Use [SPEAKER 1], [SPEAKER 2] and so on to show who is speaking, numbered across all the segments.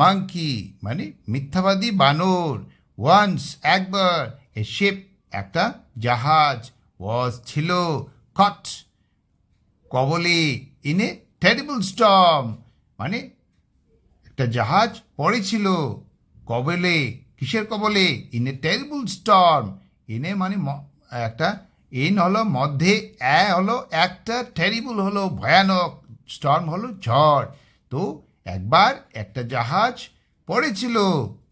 [SPEAKER 1] Monkey মানে মিথ্যাবাদী বানর। ওয়ান্স একবার এ শিপ একটা জাহাজ ওয়াজ ছিল কট কবলে ইন এ টেরিবল স্টর্ম মানে একটা জাহাজ পড়েছিল কবলে, কিসের কবলে? ইন এ টেরিবল স্টর্ম ইনে মানে একটা ইন হলো মধ্যে এ হলো একটা টেরিবল হলো ভয়ানক স্টর্ম হলো ঝড়। তো একবার একটা জাহাজ পড়েছিল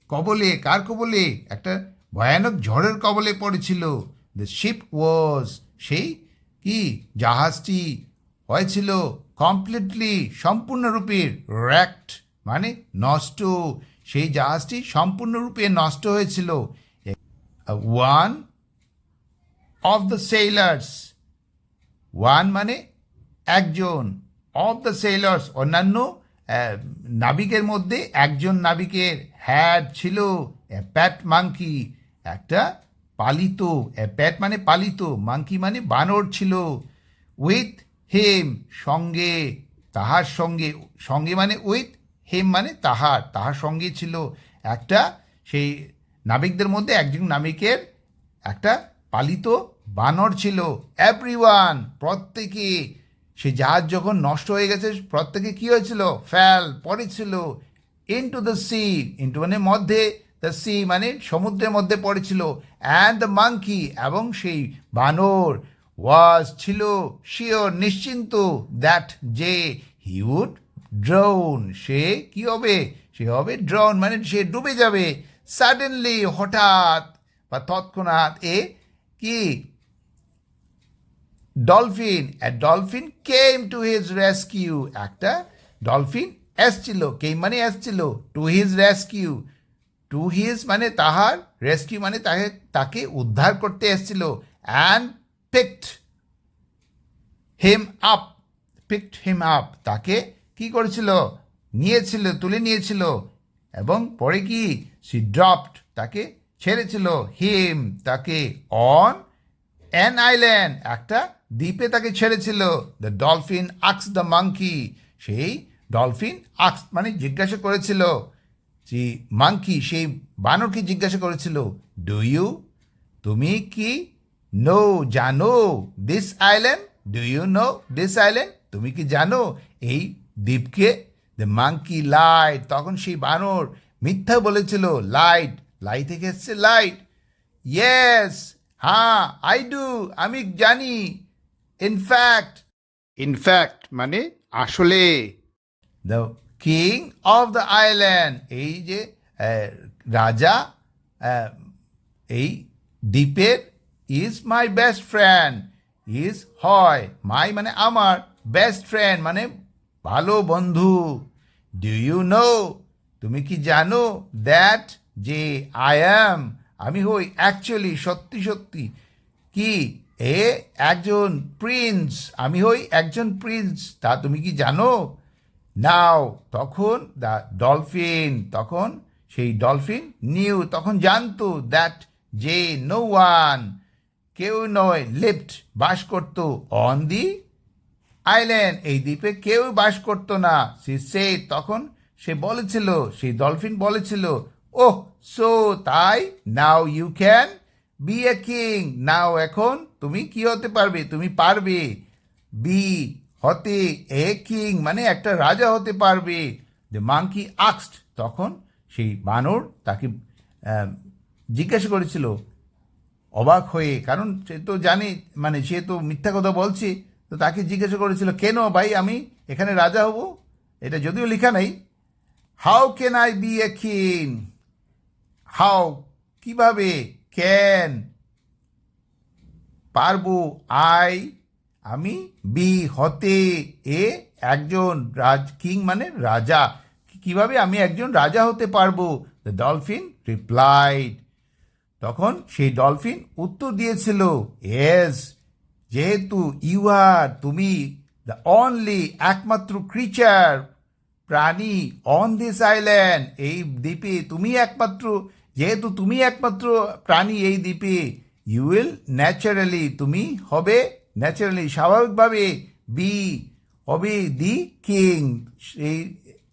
[SPEAKER 1] কবলে, কার কবলে? একটা ভয়ানক ঝড়ের কবলে পড়েছিল। দ্য শিপ ওয়াজ সেই কি? জাহাজটি হয়েছিল কমপ্লিটলি সম্পূর্ণরূপে র্যাক্ট মানে নষ্ট। সেই জাহাজটি সম্পূর্ণরূপে নষ্ট হয়েছিল। One of the sailors one মানে একজন। অফ দ্য সেইলার্স অন্যান্য নাবিকের মধ্যে একজন নাবিকের হ্যাড ছিল প্যাট মাংকি একটা পালিত প্যাট মানে পালিত মাংকি মানে বানর ছিল। উইথ হেম সঙ্গে, তাহার সঙ্গে সঙ্গে মানে উইথ হেম মানে তাহার তাহার সঙ্গে ছিল। একটা সেই নাবিকদের মধ্যে একজন নাবিকের একটা পালিত বানর ছিল। এভরিওয়ান প্রত্যেকে সে জাহাজ যখন নষ্ট হয়ে গেছে, প্রত্যেকে কি হয়েছিল? ফ্যাল পড়েছিল ইনটু দ্য সি ইনটু মানে মধ্যে দ্য সি মানে সমুদ্রের মধ্যে পড়েছিল অ্যান্ড দ্য মাংকি এবং সেই বানর ওয়াজ ছিল শিওর নিশ্চিন্ত দ্যাট যে হি উড ড্রোন সে কি হবে? সে হবে ড্রোন মানে সে ডুবে যাবে। সাডেনলি হঠাৎ বা তৎক্ষণাৎ এ কি dolphin dolphin came to his rescue একটা ডলফিন এসছিল কেম মানে এসছিল to his rescue to his মানে তাহার রেস্কিউ মানে তাকে তাকে উদ্ধার করতে এসছিল and picked him up picked him up তাকে কি করেছিল? নিয়েছিল, তুলে নিয়েছিল এবং পরে কি? সি ড্রপড তাকে ছেড়েছিল হিম তাকে অন অ্যান আইল্যান্ড একটা দ্বীপে তাকে ছেড়েছিল। The dolphin asks the monkey. সেই ডলফিন আক্স মানে জিজ্ঞাসা করেছিল যে, মাংকি, সেই বানরকে জিজ্ঞাসা করেছিল? ডু ইউ তুমি কি? নো জানো this island do you know this island তুমি কি জানো? এই দ্বীপকে দ্য মাংকি লাইট তখন সেই বানর মিথ্যা বলেছিল লাইট লাইট থেকে এসছে লাইট ইয়েস হ্যাঁ আই ডু আমি জানি। ইনফ্যাক্ট ইনফ্যাক্ট মানে আসলে। The king of the island এই যে রাজা এই দ্বীপের is my best friend is হয় মাই মানে আমার বেস্ট ফ্রেন্ড মানে ভালো বন্ধু। ডু ইউ নো তুমি কি জানো দ্যাট যে আই অ্যাম আমি হই অ্যাকচুয়ালি সত্যি সত্যি। কি? এ একজন প্রিন্স আমি হই একজন প্রিন্স তা তুমি কি জানো? নাও তখন দ্য ডলফিন তখন সেই ডলফিন নিউ তখন জানতো দ্যাট যে নো ওয়ান কেউ নয় লিফট বাস করতো অন দি আইল্যান্ড এই দ্বীপে কেউ বাস করতো না। সে সে তখন সে বলেছিল, সেই ডলফিন বলেছিল ওহ, সো তাই now you can be a king. Now এখন তুমি কি হতে পারবে? তুমি পারবে বি হতে এ কিং মানে একটা রাজা হতে পারবে। দ্য মাংকি আক্সড তখন সেই বানর তাকে জিজ্ঞাসা করেছিল, অবাক হয়ে, কারণ সে তো জানে মানে সে তো মিথ্যা কথা বলছে, তো তাকে জিজ্ঞাসা করেছিল, কেন ভাই আমি এখানে রাজা হব? এটা যদিও লেখা নেই। How can I be a king? How কীভাবে? ক্যান পারব আই, আমি বি হতে এ একজন রাজ, কিং মানে রাজা। কীভাবে আমি একজন রাজা হতে পারব? The dolphin replied. তখন সেই ডলফিন উত্তর দিয়েছিল এস যেহেতু ইউ আর, তুমি দ্য অনলি একমাত্র ক্রিচার, প্রাণী অন দিস আইল্যান্ড, এই দ্বীপে তুমি একমাত্র যেহেতু তুমি একমাত্র প্রাণী এই দ্বীপে ইউ উইল ন্যাচারালি তুমি হবে ন্যাচারালি স্বাভাবিকভাবে বি হবে দি কিং সেই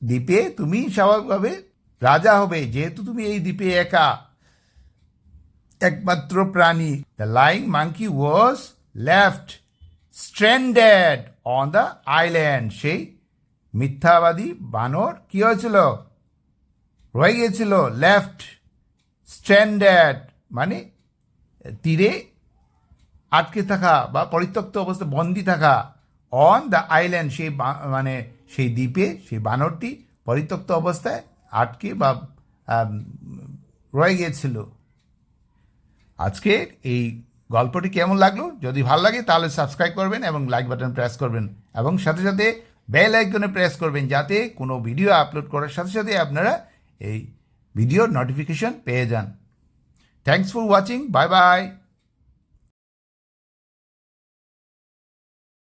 [SPEAKER 1] দ্বীপে তুমি স্বাভাবিকভাবে রাজা হবে, যেহেতু তুমি এই দ্বীপে একা, একমাত্র প্রাণী। The lying monkey was left stranded on the island সেই মিথ্যাবাদী বানর কি হয়েছিল? রয়ে গিয়েছিল লেফট স্ট্যান্ডার্ড মানে তীরে আটকে থাকা বা পরিত্যক্ত অবস্থায় বন্দি থাকা অন দ্য আইল্যান্ড সেই মানে সেই দ্বীপে, সেই বানরটি পরিত্যক্ত অবস্থায় আটকে বা রয়ে গিয়েছিল। আজকে এই গল্পটি কেমন লাগল? যদি ভালো লাগে তাহলে সাবস্ক্রাইব করবেন এবং লাইক বাটন প্রেস করবেন এবং সাথে সাথে বেল আইকনে প্রেস করবেন যাতে কোনো ভিডিও আপলোড করার সাথে সাথে আপনারা এই ভিডিওর নোটিফিকেশন পেয়ে যান thanks for watching bye bye